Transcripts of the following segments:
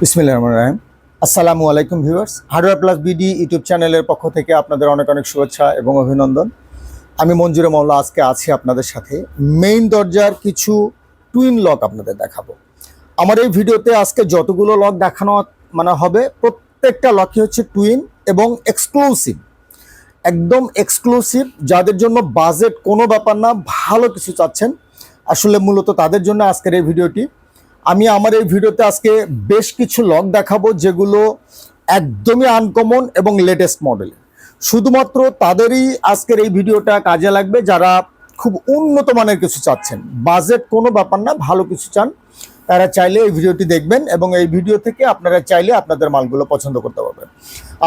রাহিম। আসসালামু আলাইকুম viewers. Hardware plus BD YouTube চ্যানেলের পক্ষ থেকে আপনাদের অনেক অনেক শুভেচ্ছা এবং অভিনন্দন। আমি মঞ্জুরে মল্লা আজকে আছি আপনাদের সাথে। মেইন দরজার কিছু টুইন লক আপনাদের দেখাবো। আমার এই ভিডিওতে আজকে যতগুলো লক দেখানো মানে হবে, প্রত্যেকটা লকই হচ্ছে টুইন এবং এক্সক্লুসিভ একদম এক্সক্লুসিভ যাদের জন্য বাজেট কোনো ব্যাপার না, ভালো কিছু চাচ্ছেন, আসলে মূলত তাদের জন্য আজকের এই ভিডিওটি। আমি আমার এই ভিডিওতে আজকে বেশ কিছু লক দেখাবো যেগুলো একদমই আনকমন এবং লেটেস্ট মডেল শুধুমাত্র তাদেরই আজকের এই ভিডিওটা কাজে লাগবে যারা খুব উন্নত মানের কিছু চাচ্ছেন। বাজেট কোনো ব্যাপার না, ভালো কিছু চান, তারা চাইলে এই ভিডিওটি দেখবেন এবং এই ভিডিও থেকে আপনারা চাইলে আপনাদের মালগুলো পছন্দ করতে পারবেন।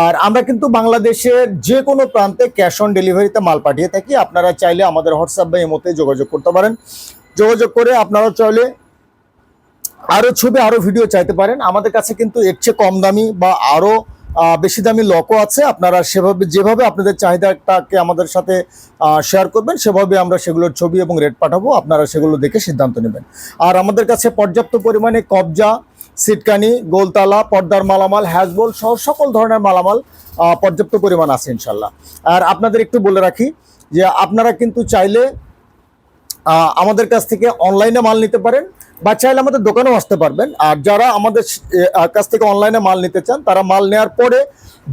আর আমরা কিন্তু বাংলাদেশের যে কোনো প্রান্তে ক্যাশ অন ডেলিভারিতে মাল পাঠিয়ে থাকি। আপনারা চাইলে আমাদের হোয়াটসঅ্যাপ বা এমোতে যোগাযোগ করতে পারেন। যোগাযোগ করে আপনারা চাইলে আরও ছবি আরও ভিডিও চাইতে পারেন। আমাদের কাছে কিন্তু এর চেয়ে কম দামি বা আরও বেশি দামি লকও আছে। আপনারা সেভাবে, যেভাবে আপনাদের চাহিদাটাকে আমাদের সাথে শেয়ার করবেন, সেভাবে আমরা সেগুলোর ছবি এবং রেট পাঠাবো। আপনারা সেগুলো দেখে সিদ্ধান্ত নেবেন। আর আমাদের কাছে পর্যাপ্ত পরিমাণে কবজা, সিটকানি, গোলতালা, পর্দার মালামাল, হ্যাজবোল সহ সকল ধরনের মালামাল পর্যাপ্ত পরিমাণ আছে ইনশাল্লাহ। আর আপনাদের একটু বলে রাখি যে আপনারা কিন্তু চাইলে আমাদের কাছ থেকে অনলাইনে মাল নিতে পারেন। বা চাইলে আমাদের দোকানেও আসতে পারবেন। আর যারা আমাদের কাছ থেকে অনলাইনে মাল নিতে চান, তারা মাল নেওয়ার পরে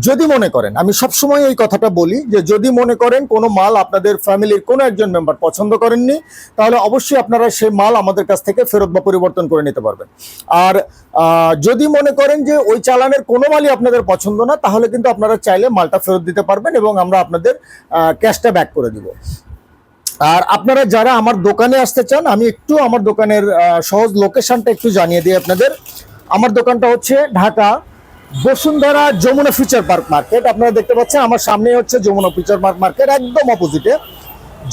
যদি মনে করেন, আমি সবসময় এই কথাটা বলি যে যদি মনে করেন কোনো মাল আপনাদের ফ্যামিলির কোনো একজন মেম্বার পছন্দ করেননি, তাহলে অবশ্যই আপনারা সেই মাল আমাদের কাছ থেকে ফেরত বা পরিবর্তন করে নিতে পারবেন। আর যদি মনে করেন যে ওই চালানের কোনো মালই আপনাদের পছন্দ না, তাহলে কিন্তু আপনারা চাইলে মালটা ফেরত দিতে পারবেন এবং আমরা আপনাদের ক্যাশটা ব্যাক করে দিব। আর আপনারা যারা আমার দোকানে আসতে চান, আমি একটু আমার দোকানের সহজ লোকেশনটা একটু জানিয়ে দিই আপনাদের। আমার দোকানটা হচ্ছে Dhaka Bashundhara Jamuna future park market আপনারা দেখতে পাচ্ছেন, আমার সামনে হচ্ছে যমুনা ফিউচার পার্ক মার্কেট একদম অপোজিটে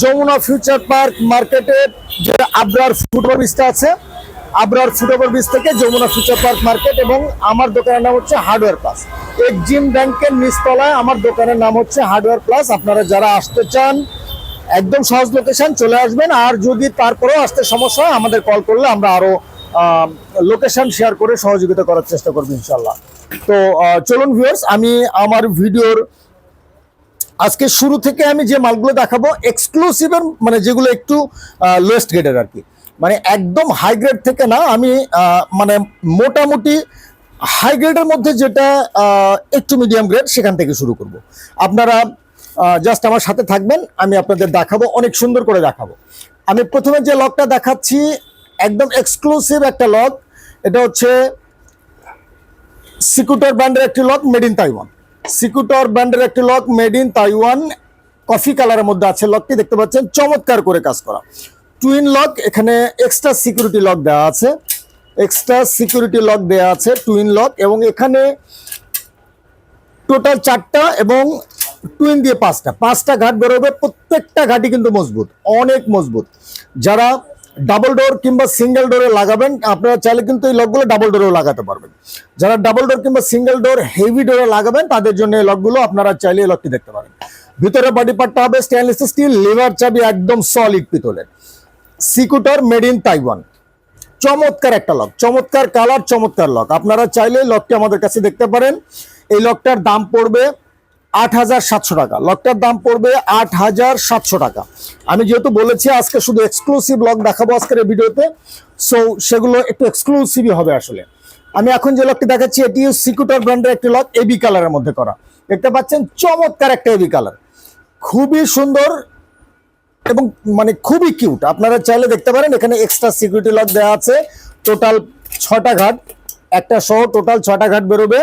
যমুনা ফিউচার পার্ক মার্কেটের যে আবরার ফুটওভার ব্রিজটা আছে, আবরার ফুটওভার ব্রিজ থেকে যমুনা ফিউচার পার্ক মার্কেট এবং আমার দোকানের নাম হচ্ছে হার্ডওয়্যার প্লাস এক্সিম ব্যাংকের নিচতলায় আমার দোকানের নাম হচ্ছে হার্ডওয়্যার প্লাস আপনারা যারা আসতে চান একদম সহজ লোকেশন চলে আসবেন। আর যদি তারপরেও আসতে সমস্যা হয়, আমাদের কল করলে আমরা আরও লোকেশন শেয়ার করে সহযোগিতা করার চেষ্টা করব ইনশাল্লাহ তো চলুন ভিউয়ার্স আমি আমার ভিডিওর আজকে শুরু থেকে আমি যে মালগুলো দেখাবো এক্সক্লুসিভের মানে যেগুলো একটু লোয়েস্ট গ্রেডের আর কি মানে একদম হাই গ্রেড থেকে না, আমি মানে মোটামুটি হাই গ্রেডের মধ্যে যেটা একটু মিডিয়াম গ্রেড সেখান থেকে শুরু করব। আপনারা জাস্ট আমার সাথে থাকবেন, আমি আপনাদের দেখাবো, অনেক সুন্দর করে দেখাবো। আমি প্রথমে যে লকটা দেখাচ্ছি, একদম এক্সক্লুসিভ একটা লক, এটা হচ্ছে সিকুটার ব্র্যান্ডের একটি লক মেড ইন তাইওয়ান সিকুটার ব্র্যান্ডের একটি lock made in Taiwan coffee কালারের মধ্যে আছে লকটি, দেখতে পাচ্ছেন, চমৎকার করে কাজ করা। টুইন লক এখানে এক্সট্রা সিকিউরিটি লক দেওয়া আছে। এক্সট্রা সিকিউরিটি লক দেওয়া আছে টুইন লক এবং এখানে টোটাল চারটা এবং টুইন দিয়ে পাঁচটা। পাঁচটা ঘাট বেরোবে প্রত্যেকটা ঘাটই কিন্তু মজবুত, অনেক মজবুত। যারা ডাবল ডোর কিংবা সিঙ্গেল ডোরে লাগাবেন, আপনারা চাইলে কিন্তু এই লকগুলো ডাবল ডোরেও লাগাতে পারবেন। যারা ডাবল ডোর কিংবা সিঙ্গেল ডোর হেভি ডোরে লাগাবেন, তাদের জন্য এই লকগুলো আপনারা চাইলে এই লকটি দেখতে পারেন। ভিতরে বডি পার্টটা হবে স্টেনলেস স্টিল লিভার চাবি একদম সলিড পিতলের। সিকুটার মেড ইন তাইওয়ান চমৎকার একটা লক চমৎকার কালার চমৎকার লক আপনারা চাইলে লকটি আমাদের কাছে দেখতে পারেন। এই লকটার দাম পড়বে আট হাজার সাতশো টাকা। লকটার দাম পড়বে আট হাজার সাতশো টাকা। আমি যেহেতু বলেছি আজকে শুধু এক্সক্লুসিভ লক দেখাবো আজকের এই ভিডিওতে সো সেগুলো একটু এক্সক্লুসিভই হবে আসলে। আমি এখন যে লকটি দেখাচ্ছি, এটি সিকুটার ব্র্যান্ডের একটি লক এবি কালারের মধ্যে করা। দেখতে পাচ্ছেন, চমৎকার একটা এবি কালার খুবই সুন্দর এবং মানে খুবই কিউট আপনারা চাইলে দেখতে পারেন, এখানে এক্সট্রা সিকিউরিটি লক দেওয়া আছে। টোটাল ছটা ঘাট, একটা সহ টোটাল ছটা ঘাট বেরোবে।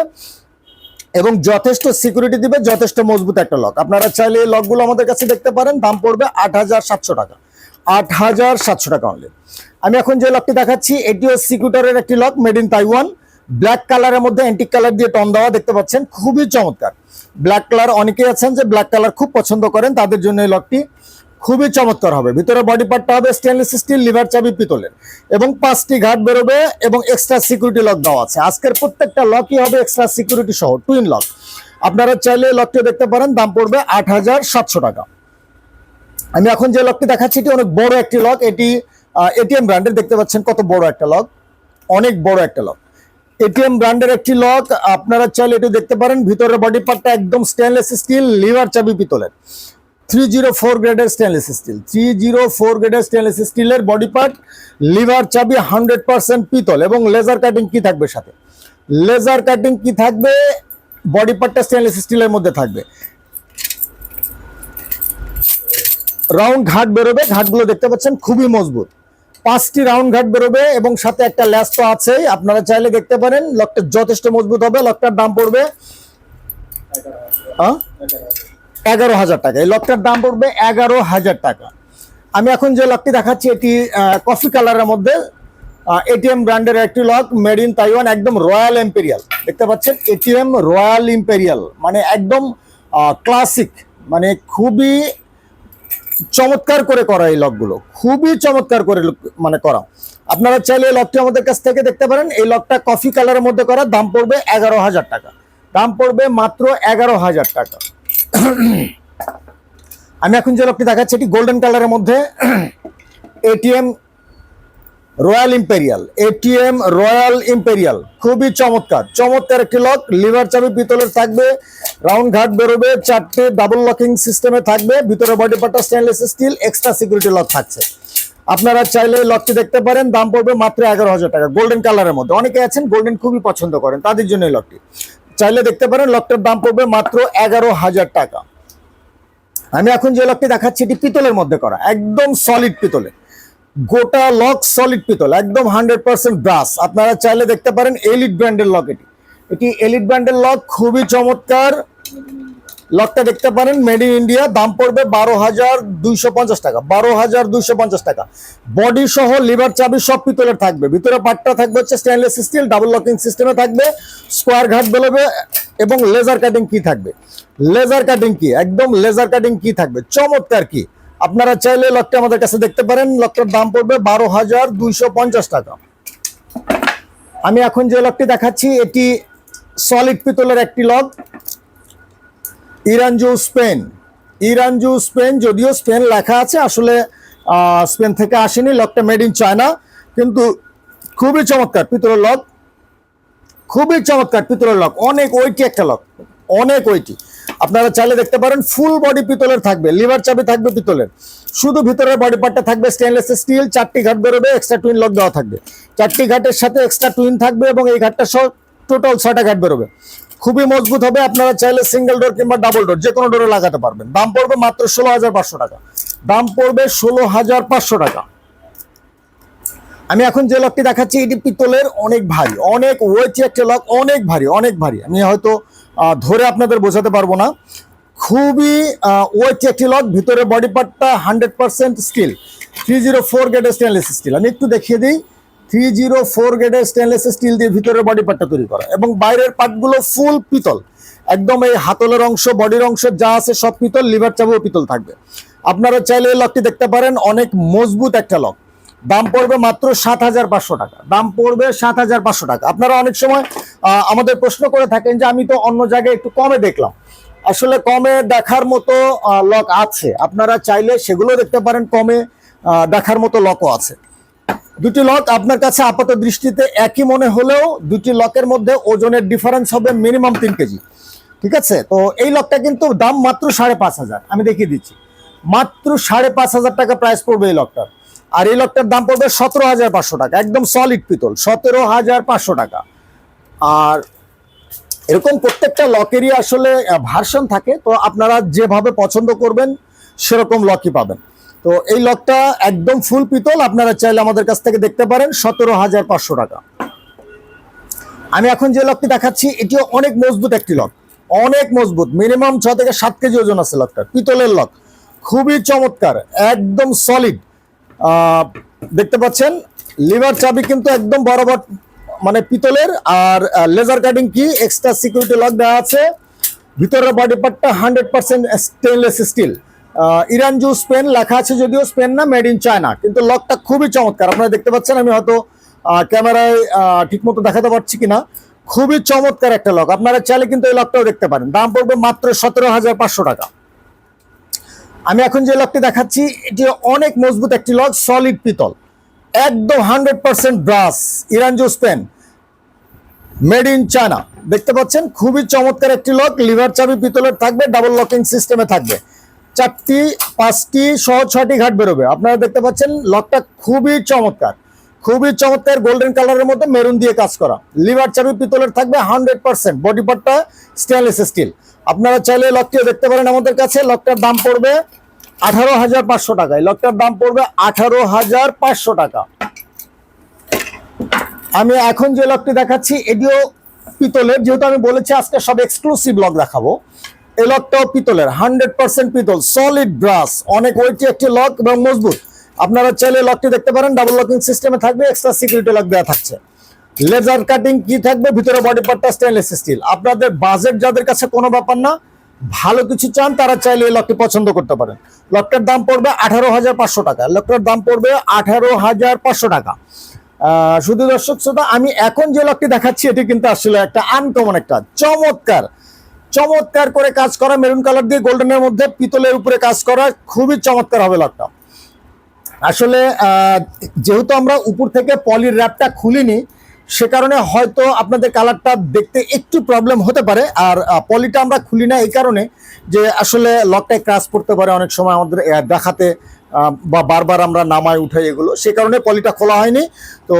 এবং যথেষ্ট সিকিউরিটি দিবে, যথেষ্ট মজবুত একটা লক আপনারা চাইলে এই লকগুলো আমাদের কাছে দেখতে পারেন, দাম পড়বে আট হাজার সাতশো টাকা। আট হাজার সাতশো টাকা অনলি আমি এখন যে লকটি দেখাচ্ছি এটিও সিকিউটারের একটি lock made in Taiwan black কালারের মধ্যে অ্যান্টিক কালার দিয়ে টন দেওয়া দেখতে পাচ্ছেন, খুবই চমৎকার। ব্ল্যাক কালার অনেকেই আছেন যে ব্ল্যাক কালার খুব পছন্দ করেন, তাদের জন্য এই লকটি খুবই চমৎকার হবে। ভিতরে বডি পার্টটা হবে স্টেনলেস স্টিল লিভার চাবি পিতলের। এবং পাঁচটি ঘাট বেরোবে এবং এক্সট্রা সিকিউরিটি লক দেওয়া আছে। আজকের প্রত্যেকটা লকই হবে এক্সট্রা সিকিউরিটি সহ টুইন লক আপনারা চাইলে লকটি দেখতে পারেন, দাম পড়বে আট হাজার সাতশো টাকা। আমি এখন যে লকটি দেখাচ্ছি, এটি অনেক বড় একটি লক এটি এটিএম ব্র্যান্ডের দেখতে পাচ্ছেন কত বড় একটা লক অনেক বড় একটা লক এটিএম ব্র্যান্ডের একটি লক আপনারা চাইলে একটু দেখতে পারেন। ভিতরের বডি পার্টটা একদম স্টেনলেস স্টিল লিভার চাবি পিতলের। থ্রি জিরো ফোর গ্রেডের stainless steel three zero four গ্রেডের স্টেনলেস স্টিলের বডি পার্ট লিভার চাবি হান্ড্রেড পার্সেন্ট পিতল এবং লেজার কাটিং থাকবে সাথে? লেজার কাটিং থাকবে? বডি পার্টটা স্টিলের মধ্যে থাকবে। রাউন্ড ঘাট বেরোবে, ঘাটগুলো দেখতে পাচ্ছেন, খুবই মজবুত। পাঁচটি রাউন্ড ঘাট বেরোবে এবং সাথে একটা ল্যাস তো আছেই, আপনারা চাইলে দেখতে পারেন লকটা যথেষ্ট মজবুত হবে লকটার দাম পড়বে আহ? এগারো হাজার টাকা। এই লকটার দাম পড়বে এগারো হাজার টাকা। আমি এখন যে লকটি দেখাচ্ছি, এটি কফি কালারের মধ্যে এটিএম ব্র্যান্ডের একটি লক মেড ইন তাইওয়ান একদম রয়্যাল এম্পেরিয়াল দেখতে পাচ্ছেন এটিএম রয়্যাল ইম্পেরিয়াল মানে একদম ক্লাসিক মানে খুবই চমৎকার করে করা এই লকগুলো খুবই চমৎকার করে মানে করা। আপনারা চাইলে এই লকটি আমাদের কাছ থেকে দেখতে পারেন। এই লকটা কফি কালারের মধ্যে করা, দাম পড়বে এগারো হাজার টাকা। দাম পড়বে মাত্র এগারো হাজার টাকা। আমি এখন যে লকটি দেখাচ্ছি, এটি গোল্ডেন কালারের মধ্যে ATM royal imperial ATM royal imperial খুবই চমৎকার। চমৎকার একটি লক লিভার চাবি পিতলের থাকবে রাউন্ড ঘাট বেরোবে, চারটে ডাবল লকিং সিস্টেমে থাকবে, ভিতরে বডি পার্টটা stainless steel extra security lock থাকছে। আপনারা চাইলে লকটি দেখতে পারেন, দাম পড়বে মাত্র এগারো হাজার টাকা গোল্ডেন কালারের মধ্যে। অনেকে আছেন গোল্ডেন খুবই পছন্দ করেন, তাদের জন্য এই লকটি চাইলে দেখতে পারেন লকটার দাম পড়বে মাত্র এগারো হাজার টাকা। আমি এখন যে লকটি দেখাচ্ছি, এটি পিতলের মধ্যে করা, একদম সলিড পিতলের গোটা লক সলিড পিতল, একদম হান্ড্রেড পার্সেন্ট ব্রাস আপনারা চাইলে দেখতে পারেন এলিট ব্র্যান্ডের লক এটি। এটি এলিট ব্র্যান্ডের লক, খুবই চমৎকার। লকটা দেখতে পারেন মেড ইন ইন্ডিয়া দাম পড়বে বারো হাজার দুইশো পঞ্চাশ টাকা, বারো হাজার দুইশো পঞ্চাশ টাকা। বডি সহ লিভার চাবি সব পিতলের থাকবে। ভিতরে পাটটা থাকবে হচ্ছে স্টেনলেস স্টিল ডাবল লকিং সিস্টেমে থাকবে স্কোয়ার ঘাট বেরোবে, এবং লেজার কাটিং কি থাকবে। লেজার কাটিং কি একদম লেজার কাটিং কি থাকবে। চমৎকার কি আপনারা চাইলে লকটা আমাদের কাছে দেখতে পারেন লকটার দাম পড়বে বারো হাজার দুইশো পঞ্চাশ টাকা। আমি এখন যে লকটি দেখাচ্ছি, এটি সলিড পিতলের একটি লক ইরানজু স্পেন। ইরানজু স্পেন, যদিও স্পেন লেখা আছে, আসলে স্পেন থেকে আসেনি, লকটা মেড ইন চায়না কিন্তু খুবই চমৎকার, পিতলের লক। খুবই চমৎকার, পিতলের লক। অনেক ওইটি একটা লক। অনেক ওইটি আপনারা চাইলে দেখতে পারেন ফুল বডি পিতলের থাকবে লিভার চাবি থাকবে পিতলের। শুধু ভিতরের বডি পার্টটা থাকবে স্টেনলেস স্টিল চারটি ঘাট বেরোবে এক্সট্রা টুইন লক দেওয়া থাকবে। চারটি ঘাটের সাথে এক্সট্রা টুইন থাকবে এবং এই ঘাটটা সহ টোটাল ছটা ঘাট বেরোবে। খুবই মজবুত হবে। আপনারা চাইলে সিঙ্গেল ডোর কিংবা ডাবল ডোর যে কোনো ডোরে লাগাতে পারবেন। দাম পড়বে মাত্র ষোলো হাজার পাঁচশো টাকা। দাম পড়বে ষোলো হাজার পাঁচশো টাকা। আমি এখন যে লকটি দেখাচ্ছি, এটি পিতলের অনেক ভারী, অনেক ওয়েটি একটা লক অনেক ভারী অনেক ভারী। আমি হয়তো ধরে আপনাদের বোঝাতে পারব না। খুবই ওয়েটি একটি লক ভিতরে বডি পার্টটা hundred percent steel three zero four গেটের স্টেনলেস স্টিল আমি একটু দেখিয়ে দিই। থ্রি জিরো ফোর গেটের স্টেনলেস স্টিল দিয়ে ভিতরের বডি পার্টটা তৈরি করা। এবং বাইরের পার্টগুলো ফুল পিতল। একদম এই হাতলের অংশ বডির অংশ যা আছে সব পিতল লিভার চাবুও পিতল থাকবে। আপনারা চাইলে এই লকটি দেখতে পারেন, অনেক মজবুত একটা লক দাম পড়বে মাত্র সাত হাজার পাঁচশো টাকা। দাম পড়বে সাত হাজার পাঁচশো টাকা। আপনারা অনেক সময় আমাদের প্রশ্ন করে থাকেন যে আমি তো অন্য জায়গায় একটু কমে দেখলাম। আসলে কমে দেখার মতো লক আছে। আপনারা চাইলে সেগুলো দেখতে পারেন, কমে দেখার মতো লকও আছে। দুটি লক আপনার কাছে আপাত দৃষ্টিতে একই মনে হলেও দুটি লকের মধ্যে ওজনের ডিফারেন্স হবে মিনিমাম তিন কেজি। ঠিক আছে? তো এই লকটা কিন্তু দাম মাত্র সাড়ে পাঁচ হাজার। আমি দেখিয়ে দিচ্ছি। মাত্র সাড়ে পাঁচ হাজার টাকা প্রাইস পড়বে এই লকটার আর এই লকটার দাম পড়বে সতেরো হাজার পাঁচশো টাকা। একদম সলিড পিতল, সতেরো হাজার পাঁচশো টাকা। আর এরকম প্রত্যেকটা লকেরই আসলে ভার্সন থাকে। তো আপনারা যেভাবে পছন্দ করবেন, সেরকম লকই পাবেন। তো এই লকটা একদম ফুল পিতল, আপনারা চাইলে আমাদের কাছ থেকে দেখতে পারেন, সতেরো হাজার পাঁচশো টাকা। আমি এখন যে লকটি দেখাচ্ছি, এটিও অনেক মজবুত একটি লক অনেক মজবুত, মিনিমাম ছ থেকে সাত কেজি ওজন আছে লকটার পিতলের লক খুবই চমৎকার, একদম সলিড দেখতে পাচ্ছেন, লিভার চাবি কিন্তু একদম বরাবর মানে পিতলের, আর লেজার কাটিং কি এক্সট্রা সিকিউরিটি লক দেওয়া আছে। ভিতরের বডি পার্টটা হান্ড্রেড পার্সেন্ট স্টেনলেস স্টিল ইরান জু স্পেন লেখা আছে যদিও স্পেন না, মেড ইন চায়না, কিন্তু লকটা খুবই চমৎকার। আপনারা দেখতে পাচ্ছেন, আমি হয়তো ক্যামেরায় ঠিক মতো দেখাতে পারছি কিনা। খুবই চমৎকার একটা লক। আপনারা চাইলে কিন্তু এই লকটাও দেখতে পারেন। দাম পড়বে মাত্র সতেরো হাজার পাঁচশো টাকা। আমি এখন যে লকটি দেখাচ্ছি, এটি অনেক মজবুত একটি লক সলিড পিতল। একদম হান্ড্রেড পার্সেন্ট ব্রাস ইরানজো স্পেন মেড ইন চায়না। দেখতে পাচ্ছেন, খুবই চমৎকার একটি লক, লিভার চাবি পিতলের থাকবে, ডাবল লকিং সিস্টেমে থাকবে। চারটি, পাঁচটি সহ ছয়টি ঘাট বেরোবে। আপনারা দেখতে পাচ্ছেন লকটা খুবই চমৎকার। খুবই চমৎকার গোল্ডেন কালারের মধ্যে মেরুন দিয়ে কাজ করা। লিভার চাবি পিতলের থাকবে হান্ড্রেড পার্সেন্ট বডি পার্টটা স্টেনলেস স্টিল আপনারা চাইলে লকটিও দেখতে পারেন আমাদের কাছে। লকটার দাম পড়বে আঠারো হাজার পাঁচশো টাকা। এই লকটার দাম পড়বে আঠারো হাজার পাঁচশো টাকা। আমি এখন যে লকটি দেখাচ্ছি, এটিও পিতলের। যেহেতু আমি বলেছি আজকে সব এক্সক্লুসিভ লক দেখাবো। এই লকটাও পিতলের হান্ড্রেড পার্সেন্ট পিতল সলিড ব্রাস অনেক ওয়েটি একটি লক এবং মজবুত। আপনারা চাইলে লকটি দেখতে পারেন ডাবল লকিং সিস্টেমে থাকবে এক্সট্রা সিকিউরিটি লক দেওয়া থাকছে। লেজার কাটিং কি থাকবে? ভিতরে বডি পার্টটা স্টেনলেস স্টিল আপনাদের বাজেট যাদের কাছে কোনো ব্যাপার না, ভালো কিছু চান, তারা চাইলে এই লকটি পছন্দ করতে পারেন। লকটার দাম পড়বে আঠারো হাজার পাঁচশো টাকা। লকটার দাম পড়বে আঠারো হাজার পাঁচশো টাকা। শুধু দর্শক শ্রোতা, আমি এখন যে লকটি দেখাচ্ছি, এটি কিন্তু আসলে একটা আনকমন একটা চমৎকার চমৎকার করে কাজ করা মেরুন কালার দিয়ে গোল্ডেনের মধ্যে পিতলের উপরে কাজ করা, খুবই চমৎকার হবে লকটা আসলে যেহেতু আমরা উপর থেকে পলির র্যাপটা খুলিনি, সে কারণে হয়তো আপনাদের কালারটা দেখতে একটু প্রবলেম হতে পারে। আর পলিটা আমরা খুলি না এই কারণে যে আসলে লকটায় ক্রাশ করতে পারে অনেক সময় আমাদের দেখাতে বা বারবার আমরা নামায় উঠাই এগুলো। সে কারণে পলিটা খোলা হয়নি। তো,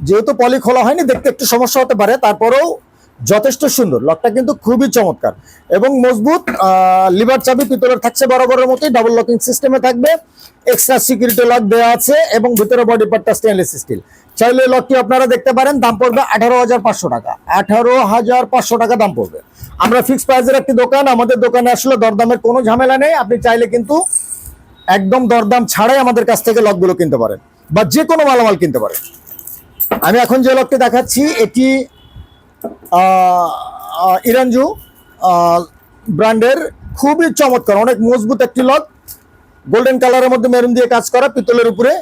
যেহেতু পলি খোলা হয়নি, দেখতে একটু সমস্যা হতে পারে। তারপরেও যথেষ্ট সুন্দর। লকটা কিন্তু খুবই চমৎকার। এবং মজবুত লিভার চাবি, পিতলের থাকছে বরাবরের মতোই ডাবল লকিং সিস্টেমে থাকবে। এক্সট্রা সিকিউরিটি লক দেওয়া আছে এবং ভিতরে বডি পার্টটা স্টেনলেস স্টিল চাইলে লকটি আপনারা দেখতে পারেন, দাম পড়বে আঠারো হাজার পাঁচশো টাকা। আঠারো হাজার পাঁচশো টাকা দাম পড়বে। আমরা ফিক্স প্রাইসের একটি দোকান, আমাদের দোকানে আসলে দরদামের কোনো ঝামেলা নেই। আপনি চাইলে কিন্তু একদম দরদাম ছাড়াই আমাদের কাছ থেকে লকগুলো কিনতে পারেন বা যে কোনো মালামাল কিনতে পারেন। আমি এখন যে লকটি দেখাচ্ছি, এটি ইরানজু ব্র্যান্ডের খুবই চমৎকার, অনেক মজবুত একটি লক। গোল্ডেন কালারের মধ্যে মেরুন দিয়ে কাজ করা, পিতলের উপরে।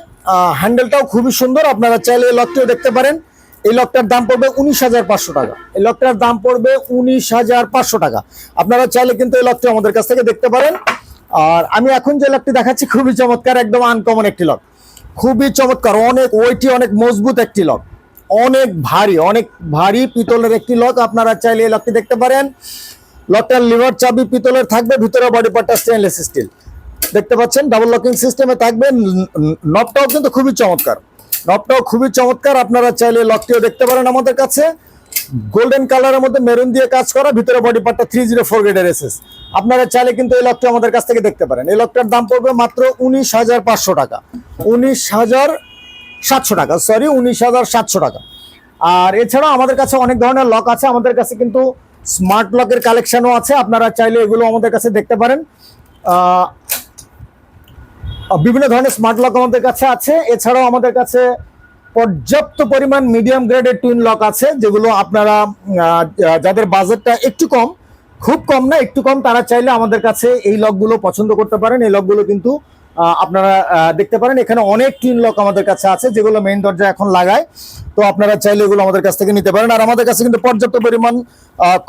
হ্যান্ডেলটাও খুবই সুন্দর, আপনারা চাইলে এই লকটিও দেখতে পারেন। এই লকটার দাম পড়বে উনিশ হাজার পাঁচশো টাকা। এই লকটার দাম পড়বে উনিশ হাজার পাঁচশো টাকা। আপনারা চাইলে কিন্তু এই লকটি আমাদের কাছ থেকে দেখতে পারেন। আর আমি এখন যে লকটি দেখাচ্ছি, খুবই চমৎকার, একদম আনকমন একটি লক। খুবই চমৎকার, অনেক ওইটি অনেক মজবুত একটি লক। অনেক ভারী অনেক ভারী পিতলের একটি লক আপনারা চাইলে এই লকটি দেখতে পারেন। লকটার লিভার চাবি পিতলের থাকবে, ভিতরে বডি পার্টটা স্টেনলেস স্টিল দেখতে পাচ্ছেন ডাবল লকিং সিস্টেমে থাকবে। নবটাও কিন্তু খুবই চমৎকার। নবটাও খুবই চমৎকার। আপনারা চাইলে লকটিও দেখতে পারেন আমাদের কাছে। গোল্ডেন কালারের মধ্যে মেরুন দিয়ে কাজ করা, ভিতরে বডি পার্টটা থ্রি জিরো ফোর গ্রেডের এসএস আপনারা চাইলে কিন্তু এই লকটি আমাদের কাছ থেকে দেখতে পারেন। এই লকটার দাম পড়বে মাত্র উনিশ হাজার পাঁচশো টাকা। উনিশ হাজার সাতশো টাকা সরি উনিশ হাজার সাতশো টাকা। আর এছাড়াও আমাদের কাছে অনেক ধরনের লক আছে, আমাদের কাছে কিন্তু স্মার্ট লকের কালেকশনও আছে, আপনারা চাইলে এগুলো আমাদের কাছে দেখতে পারেন। বিভিন্ন ধরনের স্মার্ট লক আমাদের কাছে আছে, এছাড়াও আমাদের কাছে পর্যাপ্ত পরিমাণ মিডিয়াম গ্রেডের টুইন লক আছে, যেগুলো আপনারা যাদের বাজেটটা একটু কম, খুব কম না, একটু কম, তারা চাইলে আমাদের কাছে এই লকগুলো পছন্দ করতে পারেন। এই লকগুলো কিন্তু আপনারা দেখতে পারেন, এখানে অনেক টুইন লক আমাদের কাছে আছে, যেগুলো মেইন দরজা এখন লাগায়। তো আপনারা চাইলে এগুলো আমাদের কাছ থেকে নিতে পারেন। আর আমাদের কাছে কিন্তু পর্যাপ্ত পরিমাণ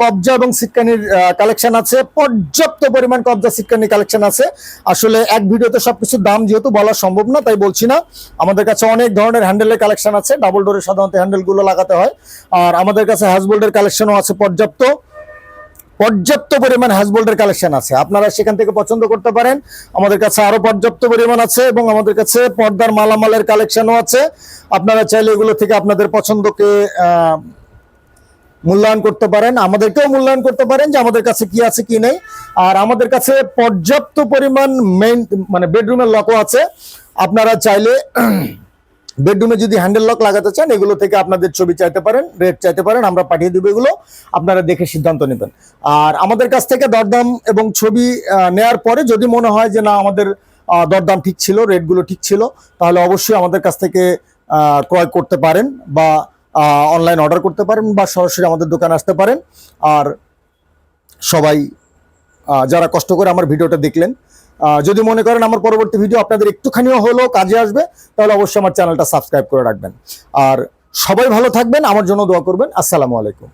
কবজা এবং সিটকানির কালেকশন আছে। পর্যাপ্ত পরিমাণ কবজা, সিটকানির কালেকশন আছে। আসলে এক ভিডিওতে সবকিছুর দাম যেহেতু বলা সম্ভব না, তাই বলছি না। আমাদের কাছে অনেক ধরনের হ্যান্ডেলের কালেকশন আছে। ডাবল ডোরের সাধারণত হ্যান্ডেলগুলো লাগাতে হয়। আর আমাদের কাছে হ্যাজবোল্ডের কালেকশনও আছে পর্যাপ্ত। পর্যাপ্ত পরিমাণ হ্যাজবোল্ডের কালেকশন আছে। আপনারা সেখান থেকে পছন্দ করতে পারেন। আমাদের কাছে আরও পর্যাপ্ত পরিমাণ আছে এবং আমাদের কাছে পর্দার মালামালের কালেকশনও আছে। আপনারা চাইলে এগুলো থেকে আপনাদের পছন্দকে মূল্যায়ন করতে পারেন। আমাদেরকেও মূল্যায়ন করতে পারেন যে আমাদের কাছে কি আছে, কি নেই। আর আমাদের কাছে পর্যাপ্ত পরিমাণ মেইন মানে বেডরুমের লকও আছে। আপনারা চাইলে বেডরুমে যদি হ্যান্ডেল লক লাগাতে চান, এগুলো থেকে আপনাদের ছবি চাইতে পারেন, রেট চাইতে পারেন, আমরা পাঠিয়ে দেবো এগুলো, আপনারা দেখে সিদ্ধান্ত নেবেন। আর আমাদের কাছ থেকে দরদাম এবং ছবি নেয়ার পরে যদি মনে হয় যে না, আমাদের দরদাম ঠিক ছিল, রেটগুলো ঠিক ছিল, তাহলে অবশ্যই আমাদের কাছ থেকে ক্রয় করতে পারেন বা অনলাইন অর্ডার করতে পারেন বা সরাসরি আমাদের দোকানে আসতে পারেন। আর সবাই যারা কষ্ট করে আমার ভিডিওটা দেখলেন যদি মনে করেন আমার পরবর্তী ভিডিও আপনাদের একটুখানিও হলেও কাজে আসবে, তাহলে অবশ্যই আমার চ্যানেলটা সাবস্ক্রাইব করে রাখবেন। আর সবাই ভালো থাকবেন, আমার জন্য দোয়া করবেন। আসসালামু আলাইকুম।